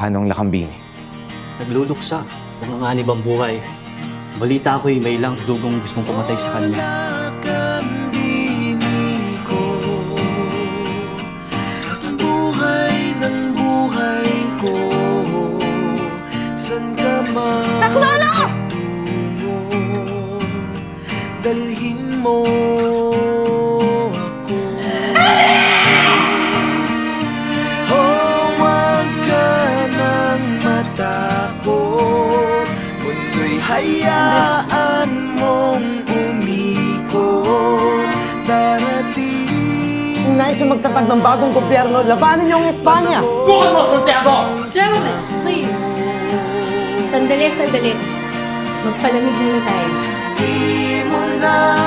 Anong lakambini? Nagluluksa. Nanganganib ang buhay. Balita ko'y may lang dugong gustong pumatay sa kanya. Buhay ng buhay ko San ka man hayaan mong umikot Darating nais na magtatag ng bagong gobyerno, labanan niyo ang Espanya! Gentlemen, please. Sandali, sandali. Magpalamig muna tayo. Di mo na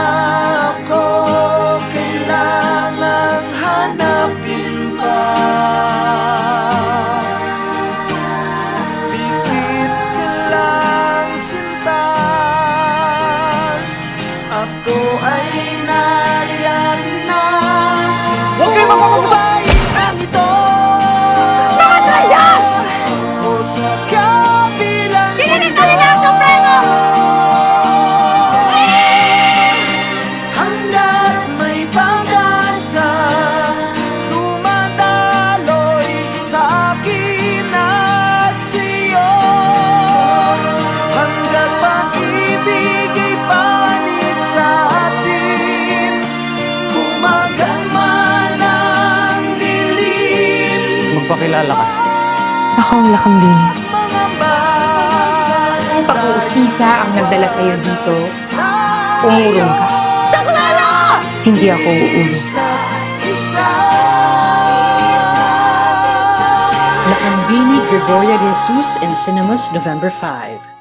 Ako ay Magpakilala ka. Ako ang Kung pag-uusisa ang nagdala sa'yo dito, umurong ka. Hindi ako isa Lakambini Gregoria de Jesus in cinemas November 5.